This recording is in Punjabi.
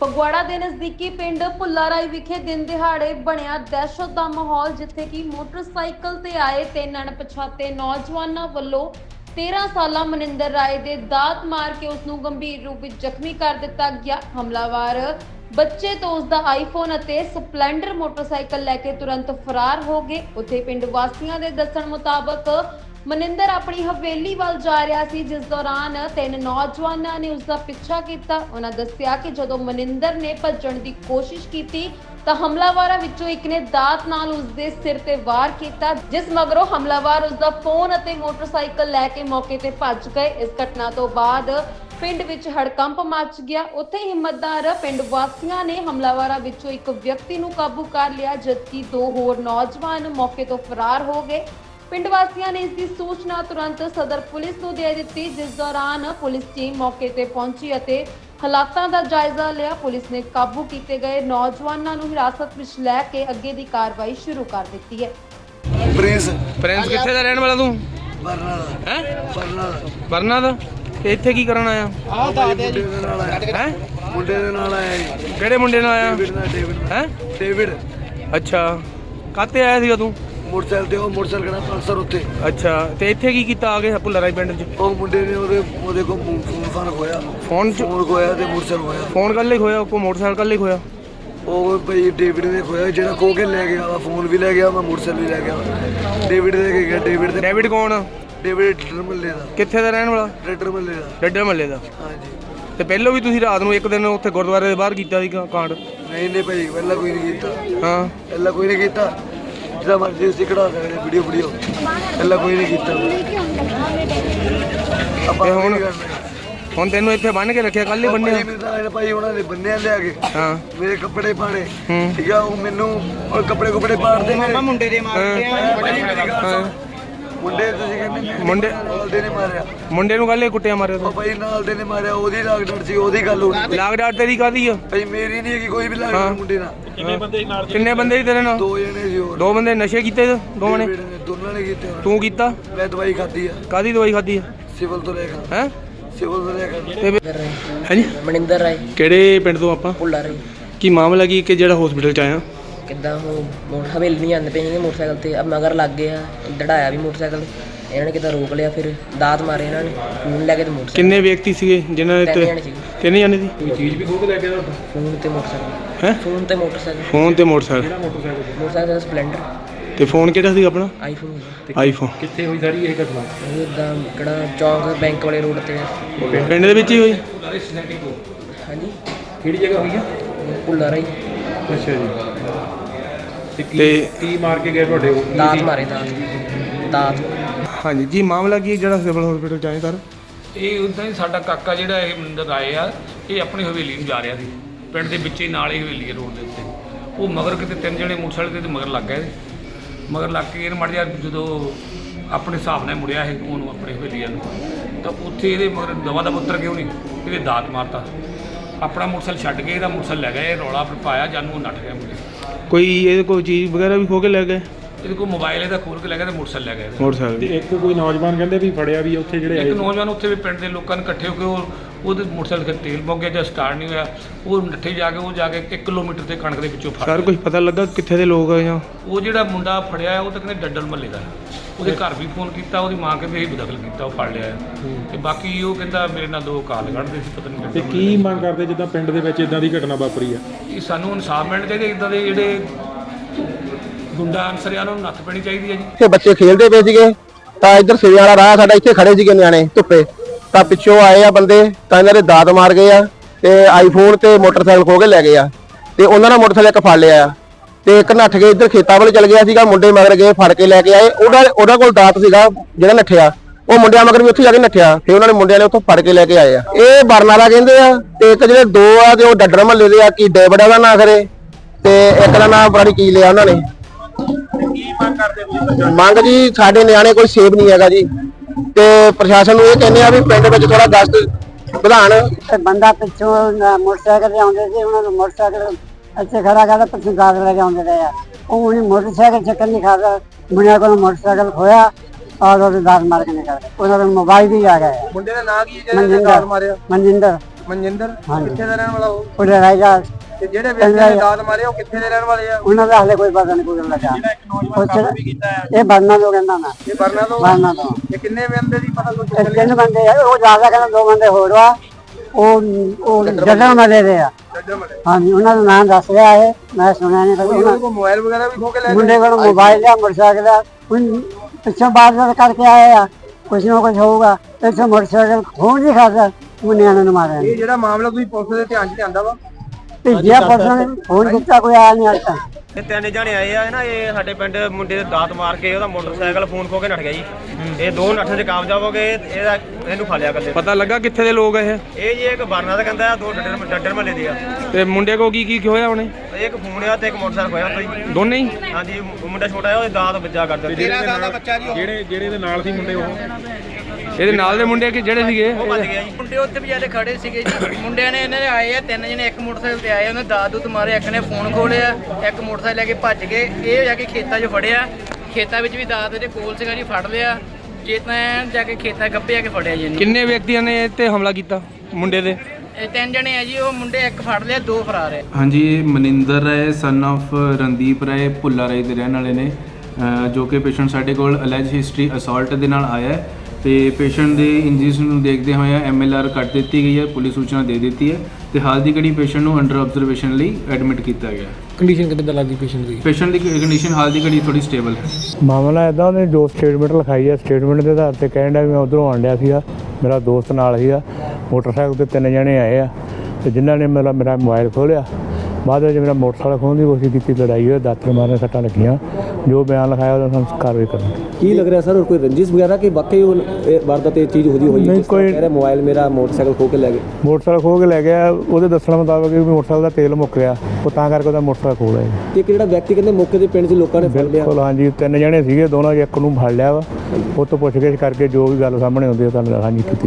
ਫਗਵਾੜਾ ਦੇ ਨਜ਼ਦੀਕੀ ਪਿੰਡ ਭੁੱਲਾਰਾਈ ਵਿਖੇ ਦਿਨ ਦਿਹਾੜੇ ਬਣਿਆ ਦਹਿਸ਼ਤ ਦਾ ਮਾਹੌਲ, ਜਿੱਥੇ ਕਿ ਮੋਟਰਸਾਈਕਲ ਤੇ ਆਏ ਤਿੰਨ ਅਣਪਛਾਤੇ ਨੌਜਵਾਨਾਂ ਵੱਲੋਂ 13 ਸਾਲਾ ਮਨਿੰਦਰ ਰਾਏ ਦੇ ਦਾਤ ਮਾਰ ਕੇ ਉਸ ਨੂੰ ਗੰਭੀਰ ਰੂਪ ਵਿੱਚ ਜ਼ਖਮੀ ਕਰ ਦਿੱਤਾ ਗਿਆ ਹਮਲਾਵਰ। ਬੱਚੇ ਤੋਂ ਉਸ ਦਾ ਆਈਫੋਨ ਅਤੇ ਸਪਲੈਂਡਰ ਮੋਟਰਸਾਈਕਲ ਲੈ ਕੇ ਤੁਰੰਤ ਫਰਾਰ ਹੋ ਗਏ। ਉੱਥੇ ਪਿੰਡ ਵਾਸੀਆਂ ਦੇ ਦੱਸਣ ਮੁਤਾਬਕ ਮਨਿੰਦਰ ਆਪਣੀ ਹਵੇਲੀ ਵੱਲ ਜਾ ਰਿਹਾ ਸੀ, ਜਿਸ ਦੌਰਾਨ ਤਿੰਨ ਨੌਜਵਾਨਾਂ ਨੇ ਉਸ ਦਾ ਪਿੱਛਾ ਕੀਤਾ। ਉਹਨਾਂ ਦੱਸਿਆ ਕਿ ਜਦੋਂ ਮਨਿੰਦਰ ਨੇ ਭੱਜਣ ਦੀ ਕੋਸ਼ਿਸ਼ ਕੀਤੀ, ਤਾਂ ਹਮਲਾਵਰਾਂ ਵਿੱਚੋਂ ਇੱਕ ਨੇ ਦਾਤ ਨਾਲ ਉਸ ਦੇ ਸਿਰ ਤੇ ਵਾਰ ਕੀਤਾ, ਜਿਸ ਮਗਰੋਂ ਹਮਲਾਵਰ ਉਸ ਦਾ ਫੋਨ ਅਤੇ ਮੋਟਰਸਾਈਕਲ ਲੈ ਕੇ ਮੌਕੇ ਤੇ ਭੱਜ ਗਏ। ਇਸ ਘਟਨਾ ਤੋਂ ਬਾਅਦ ਪਿੰਡ ਵਿੱਚ ਹੜਕੰਪ ਮਚ ਗਿਆ। ਉੱਥੇ ਹਿੰਮਤਦਾਰ ਪਿੰਡ ਵਾਸੀਆਂ ਨੇ ਹਮਲਾਵਰਾਂ ਵਿੱਚੋਂ ਇੱਕ ਵਿਅਕਤੀ ਨੂੰ ਕਾਬੂ ਕਰ ਲਿਆ, ਜਦਕਿ ਦੋ ਹੋਰ ਨੌਜਵਾਨ ਮੌਕੇ ਤੋਂ ਫਰਾਰ ਹੋ ਗਏ। ਪਿੰਡ ਵਾਸੀਆਂ ਨੇ ਇਸ ਦੀ ਸੂਚਨਾ ਤੁਰੰਤ ਸਦਰ ਪੁਲਿਸ ਨੂੰ ਦੇ ਦਿੱਤੀ ਜਿਸ ਦੌਰਾਨ ਪੁਲਿਸ ਟੀਮ ਮੌਕੇ ਤੇ ਪਹੁੰਚੀ ਅਤੇ ਹਾਲਾਤਾਂ ਦਾ ਜਾਇਜ਼ਾ ਲਿਆ। ਪੁਲਿਸ ਨੇ ਕਾਬੂ ਕੀਤੇ ਗਏ ਨੌਜਵਾਨਾਂ ਨੂੰ ਹਿਰਾਸਤ ਵਿੱਚ ਲੈ ਕੇ ਅੱਗੇ ਦੀ ਕਾਰਵਾਈ ਸ਼ੁਰੂ ਕਰ ਦਿੱਤੀ ਹੈ। ਪ੍ਰਿੰਸ। ਪ੍ਰਿੰਸ ਕਿੱਥੇ ਦਾ ਰਹਿਣ ਵਾਲਾ ਤੂੰ? ਬਰਨਾ ਦਾ ਹੈ? ਬਰਨਾ ਦਾ ਬਰਨਾ ਦਾ ਤੇ ਇੱਥੇ ਕੀ ਕਰਨ ਆਇਆ? ਆਹ ਦੱਸ ਦੇ ਜੀ। ਹੈ? ਮੁੰਡੇ ਦੇ ਨਾਲ ਆਇਆ ਜੀ। ਕਿਹੜੇ ਮੁੰਡੇ ਨਾਲ ਆਇਆ। ਹੈ? ਡੇਵਿਡ। ਅੱਛਾ। ਕਾਤੇ ਆਇਆ ਸੀਗਾ ਤੂੰ? ਮੋਟਰਸਾਈਕਲ ਤੇ ਉਹ ਮੋਟਰਸਾਈਕਲ ਖੜਾ ਪਲਸਰ ਉੱਤੇ। ਅੱਛਾ ਤੇ ਇੱਥੇ ਕੀ ਕੀਤਾ ਆ ਕੇ ਭੁੱਲਰਾਈ ਪਿੰਡ 'ਚ? ਉਹ ਮੁੰਡੇ ਨੇ ਉਹਦੇ ਉਹਦੇ ਕੋਲ ਫੋਨ ਫਾਨ ਖੋਇਆ। ਫੋਨ 'ਚ? ਫੋਨ ਖੋਇਆ ਤੇ ਮੋਟਰਸਾਈਕਲ ਖੋਇਆ। ਫੋਨ ਕੱਲ ਹੀ ਖੋਇਆ ਕੋ ਮੋਟਰਸਾਈਕਲ ਕੱਲ ਹੀ ਖੋਇਆ? ਉਹ ਭਈ ਡੇਵਿਡ ਨੇ ਖੋਇਆ ਜਿਹੜਾ ਖੋ ਕੇ ਲੈ ਗਿਆ ਵਾ ਫੋਨ ਵੀ ਲੈ ਗਿਆ ਵਾ ਮੋਟਰਸਾਈਕਲ ਵੀ ਲੈ ਗਿਆ ਵਾ। ਡੇਵਿਡ ਦੇ ਕੇ ਗਿਆ ਡੇਵਿਡ ਦੇ ਡੇਵਿਡ ਕੌਣ? ਡੇਵਿਡ ਟਰਮਲ ਮੱਲੇ ਦਾ। ਕਿੱਥੇ ਦਾ ਰਹਿਣ ਵਾਲਾ? ਟਰੈਕਟਰ ਮੱਲੇ ਦਾ। ਡੱਡੇ ਮੱਲੇ ਦਾ। ਹਾਂਜੀ। ਤੇ ਪਹਿਲਾਂ ਵੀ ਤੁਸੀਂ ਰਾਤ ਨੂੰ ਇੱਕ ਦਿਨ ਉੱਥੇ ਗੁਰਦੁਆਰੇ ਦੇ ਬਾਹਰ ਕੀਤਾ ਸੀ ਕਾਂਡ? ਨਹੀਂ ਨਹੀਂ ਭਾਈ ਪਹਿਲਾਂ ਕੋਈ ਨਹੀਂ ਕੀਤਾ। ਹਾਂ। ਪਹਿਲਾਂ ਕੋਈ ਨਹੀਂ ਕੀਤਾ। ਜਿਹੜਾ ਮਰਜ਼ੀ ਅਸੀਂ ਕਢਾ ਸਕਦੇ ਵੀਡੀਓ ਵੀਡੀਓ ਪਹਿਲਾਂ ਕੋਈ ਨਹੀਂ ਕੀਤਾ। ਆਪਾਂ ਹੁਣ? ਹੁਣ ਤੈਨੂੰ ਇੱਥੇ ਬੰਨ ਕੇ ਰੱਖਿਆ ਕੱਲ ਹੀ ਬੰਨਿਆ ਇਹਨੇ ਭਾਈ ਉਹਨਾਂ ਨੇ ਬੰਨਿਆ ਲਿਆ ਕੇ ਹਾਂ। ਮੇਰੇ ਕੱਪੜੇ ਪਾੜੇ। ਠੀਕ ਆ ਉਹ ਮੈਨੂੰ ਉਹ ਕੱਪੜੇ ਕੁਪੜੇ ਪਾੜਦੇ ਮੇਰੇ ਮੁੰਡੇ ਦੇ ਮਾਰਦੇ ਆ। ਮੇਰੀ। ਮੁੰਡੇ ਤੁਸੀਂ ਕਹਿੰਦੇ ਨੇ ਮੁੰਡੇ- ਨਾਲ ਦੇ ਨੇ ਮਾਰਿਆ। ਮੁੰਡੇ ਨੂੰ ਕੱਲ ਹੀ ਕੁੱਟਿਆ ਮਾਰਿਆ ਉਹ ਤੂੰ ਭਾਈ ਨਾਲ ਦੇ ਨੇ ਮਾਰਿਆ ਉਹਦੀ ਲਾਕਡਾਊਨ ਸੀ ਉਹਦੀ ਗੱਲ ਹੋਣੀ। ਲਾਗ ਡਾਟ ਤੇਰੀ ਕਾਦੀ ਆ? ਭਾਈ ਮੇਰੀ ਨਹੀਂ ਹੈਗੀ ਕੋਈ ਵੀ। ਲਾਕਡਾਊਨ ਮੁੰਡੇ ਨਾਲ। ਕਿੰਨੇ ਬੰਦੇ ਸੀ ਤੇਰੇ ਨਾਲ? ਦੋ ਜਣੇ ਸੀ ਹੋਰ। ਦੋ ਬੰਦੇ ਨਸ਼ੇ ਕੀਤੇ ਦੋਵਾਂ ਨੇ? ਦੋਨਾਂ ਨੇ ਕੀਤੇ। ਤੂੰ ਕੀਤਾ? ਮੈਂ ਦਵਾਈ ਖਾਧੀ ਆ। ਕਾਦੀ ਦਵਾਈ ਖਾਦੀ ਆ? ਸਿਵਲ ਤੋਂ ਲੈ ਕੇ ਹੈ? ਸਿਵਲ ਤੋਂ ਲੈ ਕੇ ਤੇ ਹਾਂਜੀ? ਮਨਿੰਦਰ ਰਾਏ। ਕਿਹੜੇ ਪਿੰਡ ਤੋਂ ਆਪਾਂ? ਭੁੱਲਾ ਰਾਏ। ਕੀ ਮਾਮਲਾ ਕੀ ਕਿ ਜਿਹੜਾ ਹਸਪੀਟਲ ਚ ਆਇਆ ਕਿੱਦਾਂ ਉਹ ਮੋਟਰ ਹਵੇਲੀ ਨਹੀਂ ਜਾਂਦੇ ਪਏ ਸੀਗੇ ਮੋਟਰਸਾਈਕਲ ਤੇ ਅਬ ਮਗਰ ਲੱਗ ਗਏ ਆ ਡੜਾਇਆ ਵੀ ਮੋਟਰਸਾਈਕਲ। ਇਹਨਾਂ ਨੇ ਕਿੱਦਾਂ ਰੋਕ ਲਿਆ ਫਿਰ ਦਾਤ ਮਾਰੇ ਇਹਨਾਂ ਨੇ ਫੋਨ ਲੈ ਕੇ ਤੇ ਮੋਟਰਸਾਈਕਲ ਕਿੰਨੇ ਵਿਅਕਤੀ ਸੀਗੇ ਜਿਨ੍ਹਾਂ ਤਿੰਨ ਨੇ ਜਣੇ ਸੀਗੇ। ਤਿੰਨ ਜਾਣੇ ਸੀ ਫੋਨ ਤੇ ਮੋਟਰਸਾਈਕਲ। ਹੈ? ਫੋਨ ਤੇ ਮੋਟਰਸਾਈਕਲ। ਫੋਨ ਤੇ ਮੋਟਰਸਾਈਕਲ। ਮੋਟਰਸਾਈਕਲ ਦਾ ਸਪਲੈਂਡਰ। ਤੇ ਫੋਨ ਕਿਹੜਾ ਸੀ ਆਪਣਾ? IPhone iPhone. ਉਹ ਇਦਾਂ ਕਿਹੜਾ ਚੌਂਕ ਬੈਂਕ ਵਾਲੇ ਰੋਡ ਤੇ ਆ। ਪਿੰਡ ਦੇ ਵਿੱਚ ਹੀ ਹੋਈ? ਹਾਂਜੀ। ਕਿਹੜੀ ਜਗ੍ਹਾ ਹੋਈ ਆ? ਭੁੱਲਾ ਰਾਏ ਅੱਛਾ ਜੀ। ਤੇ ਕੀ ਤੇ ਕੀ ਮਾਰ ਕੇ ਗਏ ਤੁਹਾਡੇ ਉਹ? ਕੀ ਦਾਤ ਸੀ? ਮਾਰੇ ਦਾਤ। ਦਾਤ। ਹਾਂਜੀ ਜੀ ਮਾਮਲਾ ਕੀ ਹੈ? ਜਿਹੜਾ ਸਿਵਲ ਹਸਪੀਟਲ ਚ ਆਏ ਸਰ? ਇਹ ਉਦਾਂ ਹੀ ਸਾਡਾ ਕਾਕਾ ਜਿਹੜਾ ਇਹ ਮਨਿੰਦਰ ਆਏ ਆ ਇਹ ਆਪਣੀ ਹਵੇਲੀ ਨੂੰ ਜਾ ਰਿਹਾ ਸੀ। ਪਿੰਡ ਦੇ ਵਿੱਚ ਹੀ ਨਾਲ ਹੀ ਹਵੇਲੀ ਹੈ ਰੋਡ ਦੇ ਉੱਤੇ। ਉਹ ਮਗਰ ਕਿਤੇ ਤਿੰਨ ਜਣੇ ਮੋਟਰਸਾਈਕਲ ਤੇ ਮਗਰ ਲੱਗ ਗਏ। ਮਗਰ ਲੱਗ ਕੇ ਇਹ ਮੜ ਜਾ ਜਦੋਂ ਆਪਣੇ ਹਿਸਾਬ ਨਾਲ ਮੁੜਿਆ ਇਹ ਉਹਨੂੰ ਆਪਣੇ ਹਵੇਲੀ ਵੱਲ ਨੂੰ। ਤਾਂ ਉੱਥੇ ਇਹਦੇ ਮਗਰ ਦਵਾ ਦਾ ਪੁੱਤਰ ਕਿਉਂ ਨਹੀਂ? ਇਹਦੇ ਦਾਤ ਮਾਰਤਾ। ਆਪਣਾ ਮੋਟਰਸਾਈਕਲ ਛੱਡ ਕੇ ਇਹਦਾ ਮੋਟਰਸਾਈਕਲ ਲੈ ਗਏ ਇਹ ਰੌਲਾ ਫਿਰ ਪਾਇਆ ਜਾਨੂੰ ਉਹ ਨੱਠ ਗਿਆ ਮੁੰਡੇ। ਕੋਈ ਇਹਦੇ ਕੋਈ ਚੀਜ਼ ਵਗੈਰਾ ਵੀ ਖੋ ਕੇ ਲੈ ਗਏ? ਇਹਦੇ ਕੋਲ ਮੋਬਾਈਲ ਇਹਦਾ ਖੋਲ ਕੇ ਲੈ ਗਿਆ ਤੇ ਮੋਟਰਸਾਈਕਲ ਲੈ ਇਹਦਾ। ਮੋਟਰਸਾਈਕਲ ਤੇ ਇੱਕ ਕੋਈ ਨੌਜਵਾਨ ਕਹਿੰਦੇ ਵੀ ਫੜਿਆ ਵੀ ਉੱਥੇ ਜਿਹੜੇ ਇੱਕ। ਨੌਜਵਾਨ ਉੱਥੇ ਵੀ ਪਿੰਡ ਦੇ ਲੋਕਾਂ ਨੇ ਇਕੱਠੇ ਹੋ ਕੇ ਉਹ ਉਹਦੇ ਮੋਟਰਸਾਈਕਲ ਤੇ ਤੇਲ ਮੁੱਕ ਗਿਆ ਜਾਂ ਸਟਾਰਟ ਨਹੀਂ ਹੋਇਆ ਉਹ ਨੱਠੇ ਜਾ ਕੇ ਉਹ ਜਾ ਕੇ 1 ਕਿਲੋਮੀਟਰ ਤੇ ਕਣਕ ਦੇ ਵਿੱਚੋਂ ਫੜ ਸਰ। ਕੁਝ ਪਤਾ ਲੱਗਾ ਕਿੱਥੇ ਦੇ ਲੋਕ ਆ ਜਾਂ ਉਹ ਜਿਹੜਾ ਮੁੰਡਾ ਫੜਿਆ ਹੈ, ਉਹ ਤਾਂ ਕਹਿੰਦੇ ਡੱਡਲ ਮੱਲੇ ਦਾ ਹੈ। ਉਹਦੇ ਘਰ ਵੀ ਫੋਨ ਕੀਤਾ ਉਹਦੀ ਮਾਂ ਕਹਿੰਦੇ ਇਹ ਬਦਖਲ ਕੀਤਾ ਉਹ ਫੜ ਲਿਆ ਹੈ। ਤੇ ਬਾਕੀ ਉਹ ਕਹਿੰਦਾ ਮੇਰੇ ਨਾਲ ਦੋ ਕਾਲ ਕੱਢਦੇ ਸੀ ਪਤਾ ਨਹੀਂ ਤੇ ਕਿੱਦਾਂ ਕੀ ਮੰਗ ਕਰਦੇ ਜਿੱਦਾਂ ਪਿੰਡ ਦੇ ਵਿੱਚ ਇਦਾਂ ਦੀ ਘਟਨਾ ਵਾਪਰੀ ਆ ਇਹ ਸਾਨੂੰ ਇਨਸਾਫ ਮਿਲਣਾ ਚਾਹੀਦਾ ਇਦਾਂ ਦੇ ਜਿਹੜੇ ਗੁੰਡਾ ਅਨਸਰਿਆਂ ਨੂੰ ਨੱਥ ਪੈਣੀ ਚਾਹੀਦੀ ਹੈ ਜੀ। ਇੱਥੇ ਬੱਚੇ ਖੇਡਦੇ ਪਏ ਸੀਗੇ, ਤਾਂ ਇੱਧਰ ਸਿਰੇ ਵਾਲਾ ਰਾਹ ਸਾਡਾ ਇੱਥੇ ਖੜੇ ਸੀਗੇ ਨਿਆਣੇ ਧੁੱਪੇ। ਤਾਂ ਪਿੱਛੋਂ ਆਏ ਆ ਬੰਦੇ, ਤਾਂ ਇਹਨਾਂ ਦੇ ਦਾਤ ਮਾਰ ਗਏ ਆ ਤੇ ਆਈਫੋਨ ਤੇ ਮੋਟਰਸਾਈਕਲ ਖੋ ਕੇ ਲੈ ਗਏ ਆ। ਤੇ ਉਹਨਾਂ ਦਾ ਮੋਟਰਸਾਈਕਲ ਇੱਕ ਫੜ ਲਿਆ ਆ। ਤੇ ਇੱਕ ਨੱਠ ਕੇ ਇੱਧਰ ਖੇਤਾਂ ਵੱਲ ਚਲ ਗਿਆ ਸੀਗਾ, ਮੁੰਡੇ ਮਗਰ ਗਏ, ਫੜ ਕੇ ਲੈ ਕੇ ਆਏ। ਉਹਦਾ ਉਹਦਾ ਕੋਲ ਦਾਤ ਸੀਗਾ, ਜਿਹੜਾ ਨੱਠਿਆ। ਉਹ ਮੁੰਡਿਆਂ ਮਗਰ ਵੀ ਉੱਥੇ ਜਾ ਕੇ ਨੱਠਿਆ। ਫਿਰ ਉਹਨਾਂ ਨੇ ਮੁੰਡਿਆਂ ਨੇ ਉੱਥੋਂ ਫੜ ਕੇ ਲੈ ਕੇ ਆਏ ਆ। ਇਹ ਬਰਨਾਲਾ ਕਹਿੰਦੇ ਆ, ਤੇ ਇੱਕ ਜਿਹੜੇ ਦੋ ਆ, ਤੇ ਉਹ ਡੱਡਰ ਮਹੱਲੇ ਦੇ ਆ, ਕੀ ਡੇਵੜਾ ਦਾ ਨਾਂ ਖਰੇ। ਤੇ ਇੱਕ ਦਾ ਨਾਂ ਪਤਾ ਕੀ ਲਿਆ ਉਹਨਾਂ ਨੇ। ਮੰਗ ਜੀ ਸਾਡੇ ਨਿਆਣੇ ਕੋਈ ਸੇਫ ਨਹੀਂ ਹੈਗਾ ਜੀ। ਤੇ ਪ੍ਰਸ਼ਾਸਨ ਨੂੰ ਇਹ ਕਹਿੰਦੇ ਆ ਵੀ ਪਿੰਡ ਵਿੱਚ ਥੋੜਾ ਗਸ਼ਤ ਵਧਾਣ ਤੇ ਬੰਦਾ ਪਿੱਛੋਂ ਮੋਟਰਸਾਈਕਲ ਤੇ ਆਉਂਦੇ ਸੀ ਉਹਨਾਂ ਨੂੰ ਮੋਟਰਸਾਈਕਲ ਇੱਥੇ ਖੜਾ ਕਰਦਾ ਪਿੱਛੋਂ ਗਾਦ ਲੈ ਕੇ ਆਉਂਦੇ ਰਹੇ ਆ। ਉਹ ਉਹਨੇ ਮੋਟਰਸਾਈਕਲ ਚੱਕਰ ਨਹੀਂ ਖਾਦਾ। ਮੁੰਡਿਆਂ ਕੋਲ ਮੋਟਰਸਾਈਕਲ ਖੋਇਆ ਔਰ ਉਹਦੇ ਦਾਤ ਮਾਰ ਕੇ ਨਿਕਲ ਗਏ। ਉਹਨਾਂ ਦਾ ਮੋਬਾਈਲ ਵੀ ਆ ਗਿਆ ਮੁੰਡੇ ਦਾ ਨਾਂ ਕੀ ਮਨਜਿੰਦਰ। ਮਨਜਿੰਦਰ। ਮਨਜਿੰਦਰ? ਹਾਂਜੀ। ਕਿੱਥੇ ਦਾ ਰਹਿਣ ਵਾਲਾ ਉਹ? ਉਹ ਲੜਾਈ ਦਾ ਤੇ ਜਿਹੜੇ ਵਿਅਕਤੀ ਨੇ ਦਾਤ ਮਾਰੇ ਉਹ ਕਿੱਥੇ ਦੇ ਰਹਿਣ ਵਾਲੇ ਆ? ਉਹਨਾਂ ਦਾ ਹਲੇ ਕੋਈ ਪਤਾ ਨਹੀਂ ਕੋਈ ਲੱਗਾ ਜਿਹੜਾ ਇੱਕ ਨੌਜਵਾਨ ਕੰਮ ਵੀ ਕੀਤਾ ਹੈ। ਇਹ ਬਣਨਾ ਤੋਂ ਕਹਿੰਦਾ ਨਾ ਇਹ ਵਰਨਾ ਤੋਂ ਬਣਨਾ ਤੋਂ। ਇਹ ਕਿੰਨੇ ਬੰਦੇ ਦੀ ਪਤਾ ਕੁਝ ਇਹ ਤਿੰਨ ਬੰਦੇ ਆ ਉਹ ਜ਼ਿਆਦਾ ਕਹਿੰਦਾ ਦੋ ਬੰਦੇ ਹੋਰ ਵਾ ਉਹ ਉਹ ਜੱਟਾਂ ਮਲੇ। ਦੇ ਆ। ਹਾਂਜੀ ਉਹਨਾਂ ਦਾ ਨਾਮ ਦੱਸ ਰਿਹਾ ਹੈ ਮੈਂ ਸੁਣਿਆ ਨਹੀਂ ਪਰ ਉਹਨਾਂ ਕੋਲ ਮੋਬਾਈਲ ਵਗੈਰਾ ਵੀ ਖੋ ਕੇ ਲੈ ਗਏ? ਮੁੰਡੇ ਕੋਲ ਮੋਬਾਈਲ ਆ ਮੋਟਰਸਾਈਕਲ ਆ। ਹੁਣ ਪਿੱਛੋਂ ਬਾਤ ਕਰਕੇ ਆਏ ਆ। ਕੁਛ ਨਾ ਕੁਛ ਹੋਊਗਾ। ਇੱਥੇ ਮੋਟਰਸਾਈਕਲ ਖੋਣ ਨਹੀਂ ਖਾਦਾ ਮੁੰਨਿਆਂ ਨੂੰ ਮਾਰਿਆ। ਇਹ ਜਿਹੜਾ ਮਾਮਲਾ ਤੁਸੀਂ ਪੁਲਿਸ ਦੇ ਧਿਆਨ 'ਚ ਲਿਆਂਦਾ ਵਾ? ਭੇਜਿਆ ਪਰਸੋਂ ਨੇ ਫੋਨ ਕੀਤਾ ਕੋਈ ਆਇਆ ਨਹੀਂ ਅੱਜ। ਤੱਕ ਇਹ ਤਿੰਨ ਜਣੇ ਆਏ ਆ ਨਾ ਇਹ ਸਾਡੇ ਪਿੰਡ ਮੁੰਡੇ ਦੇ ਦਾਤ ਮਾਰ ਕੇ ਉਹਦਾ ਮੋਟਰਸਾਈਕਲ ਫੋਨ ਖੋ ਕੇ ਨੱਠ ਗਿਆ ਜੀ। ਇਹ ਦੋ ਨੱਠਣ 'ਚ ਕਾਮਯਾਬ ਹੋ ਗਏ ਤੇ ਇਹਦਾ ਇਹਨੂੰ ਫੜ ਲਿਆ ਕੱਲੇ ਪਤਾ ਲੱਗਾ ਕਿੱਥੇ ਦੇ ਲੋਕ ਆ ਇਹ? ਇਹ ਜੀ ਇੱਕ ਬਰਨਾ ਦਾ ਕਹਿੰਦਾ ਦੋ ਡੱਡਰ ਡੱਡਰ ਮਹੱਲੇ ਦੇ ਆ। ਤੇ ਮੁੰਡੇ ਕੋ ਕੀ ਕੀ ਹੋਇਆ ਉਹਨੇ? ਤੇ ਇੱਕ ਫੋਨ ਆ ਤੇ ਇੱਕ ਮੋਟਰਸਾਈਕਲ ਖੋਇਆ ਹੁੰਦਾ ਜੀ। ਦੋਨੇ ਹੀ? ਹਾਂਜੀ ਮੁੰਡਾ ਛੋਟਾ ਆ ਉਹਦੇ ਦਾਤ ਵੱਜਾ ਕਰ ਦਿੱਤੇ ਜਿਹੜੇ ਜਿਹੜੇ ਦੇ ਨਾਲ ਸੀ ਮੁੰਡੇ ਉਹ? ਇਹਦੇ ਨਾਲ ਦੇ ਮੁੰਡੇ ਕਿ ਜਿਹੜੇ ਸੀਗੇ? ਉਹ ਭੱਜ ਗਿਆ ਜੀ। ਮੁੰਡੇ ਉੱਥੇ ਵਿਚਾਰੇ ਖੜੇ ਸੀਗੇ ਜੀ। ਮੁੰਡਿਆਂ ਨੇ ਇਹਨਾਂ ਦੇ ਆਏ ਆ ਤਿੰਨ ਜਣੇ ਇੱਕ ਮੋਟਰਸਾਈਕਲ ਤੇ ਆਏ ਉਹਨੇ ਦਾਦ ਦੂਤ ਮਾਰੇ ਇੱਕ ਨੇ ਫੋਨ ਖੋਲਿਆ ਇੱਕ ਮੋਟਰਸਾਈਕਲ ਲੈ ਕੇ ਭੱਜ ਗਏ। ਇਹ ਜਾ ਕੇ ਖੇਤਾਂ 'ਚ ਫੜਿਆ। ਖੇਤਾਂ ਵਿੱਚ ਵੀ ਦਾਦ ਦੇ ਕੋਲ ਸੀਗਾ ਜੀ ਫੜ ਲਿਆ। ਚੇਤਨਾ ਐਨ ਜਾ ਕੇ ਖੇਤਾਂ ਗੱਪੇ ਜਾ ਕੇ ਫੜਿਆ ਜੀ ਇਹਨੂੰ। ਕਿੰਨੇ ਵਿਅਕਤੀਆਂ ਨੇ ਇਹ ਤੇ ਹਮਲਾ ਕੀਤਾ ਮੁੰਡੇ ਦੇ ਇਹ ਤਿੰਨ ਜਣੇ ਆ ਜੀ ਉਹ ਮੁੰਡੇ ਇੱਕ ਫੜ ਲਿਆ ਦੋ ਫਰਾਰ ਹੈ ਹਾਂਜੀ ਇਹ ਮਨਿੰਦਰ ਰਾਏ ਸਨ of ਰਣਦੀਪ ਰਾਏ ਭੁੱਲਾ ਰਾਏ ਦੇ ਰਹਿਣ ਵਾਲੇ ਨੇ ਅਹ ਜੋ ਕਿ ਪੇਸ਼ੈਂਟ ਸਾਡੇ ਕੋਲ ਅਲੈਜ ਹਿਸਟਰੀ ਅਸਾਲਟ ਦੇ ਨਾਲ ਆਇਆ ਹੈ। ਤੇ ਪੇਸ਼ੈਂਟ ਦੇ ਇੰਜਰੀਜ਼ ਨੂੰ ਦੇਖਦੇ ਹੋਏ ਐਮਐਲਆਰ ਕੱਟ ਦਿੱਤੀ ਗਈ ਹੈ ਪੁਲਿਸ ਸੂਚਨਾ ਦੇ ਦਿੱਤੀ ਹੈ ਤੇ ਹਾਲ ਦੀ ਘੜੀ ਪੇਸ਼ੈਂਟ ਨੂੰ ਅੰਡਰ ਆਬਜ਼ਰਵੇਸ਼ਨ ਲਈ ਐਡਮਿਟ ਕੀਤਾ ਗਿਆ ਕੰਡੀਸ਼ਨ ਕਿੱਦਾਂ ਲੱਗਦੀ ਪੇਸ਼ੈਂਟ ਦੀ? ਪੇਸ਼ੈਂਟ ਦੀ ਕੰਡੀਸ਼ਨ ਹਾਲ ਦੀ ਘੜੀ ਥੋੜੀ ਸਟੇਬਲ ਹੈ। ਮਾਮਲਾ ਇਦਾਂ ਉਹਨੇ ਜੋ ਸਟੇਟਮੈਂਟ ਲਿਖਾਈ ਹੈ ਸਟੇਟਮੈਂਟ ਦੇ ਆਧਾਰ ਤੇ ਕਹਿਣ ਡਿਆ ਵੀ ਮੈਂ ਉਧਰੋਂ ਆਣ ਡਿਆ ਸੀਗਾ ਮੇਰਾ ਦੋਸਤ ਨਾਲ ਸੀਗਾ ਮੋਟਰਸਾਈਕਲ ਤੇ ਤਿੰਨ ਜਣੇ ਆਏ ਆ ਤੇ ਜਿਨ੍ਹਾਂ ਨੇ ਮੇਰਾ ਮੇਰਾ ਮੋਬਾਈਲ ਖੋਲਿਆ ਬਾਅਦ ਵਿੱਚ ਮੇਰਾ ਮੋਟਰਸਾਈਕਲ ਖੋਹਣ ਦੀ ਕੋਸ਼ਿਸ਼ ਕੀਤੀ ਲੜਾਈ ਹੋਈ ਦਾਤਰ ਮਾਰਨ ਸੱਟਾਂ ਲੱਗੀਆਂ। ਜੋ ਬਿਆਨ ਲਿਖਾਇਆ ਉਹਦਾ ਸਾਨੂੰ ਕਾਰਵਾਈ ਕਰਨੀ ਕੀ ਲੱਗ ਰਿਹਾ ਸਰ? ਹੋਰ ਕੋਈ ਰੰਜਿਸ਼ ਵਗੈਰਾ ਕਿ ਵਾਕਈ ਉਹ ਇਹ ਵਾਰਦਾਤ ਇਹ ਚੀਜ਼ ਹੋਦੀ ਹੋਈ ਨਹੀਂ, ਜਿਸ ਤਰ੍ਹਾਂ ਕੋਈ- ਕਹਿ ਰਿਹਾ ਮੋਬਾਈਲ ਮੇਰਾ ਮੋਟਰਸਾਈਕਲ ਖੋ ਕੇ ਲੈ ਗਏ। ਮੋਟਰਸਾਈਕਲ ਖੋਹ ਕੇ ਲੈ ਗਿਆ ਉਹਦੇ ਦੱਸਣ ਮੁਤਾਬਕ ਵੀ ਮੋਟਰਸਾਈਕਲ ਦਾ ਤੇਲ ਮੁੱਕ ਗਿਆ ਉਹ ਤਾਂ ਕਰਕੇ ਉਹਦਾ ਮੋਟਰਸਾਈਕਲ ਖੋਹ ਲਿਆ ਜੀ। ਤੇ ਇੱਕ ਜਿਹੜਾ ਵਿਅਕਤੀ ਕਹਿੰਦੇ ਮੌਕੇ ਦੇ ਪਿੰਡ 'ਚ ਲੋਕਾਂ ਨੇ ਫੜ ਲਿਆ। ਬਿਲਕੁਲ ਹਾਂਜੀ ਤਿੰਨ ਜਣੇ ਸੀਗੇ ਦੋਨੋਂ 'ਚੋਂ ਇੱਕ ਨੂੰ ਫੜ ਲਿਆ ਵਾ। ਉਹ ਤੋਂ ਪੁੱਛ ਗਿੱਛ ਕਰਕੇ ਜੋ ਵੀ ਗੱਲ ਸਾਹਮਣੇ ਆਉਂਦੀ ਹੈ ਤੁਹਾਨੂੰ ਹਾਂਜੀ ਕੀਤੀ ਜਾਊ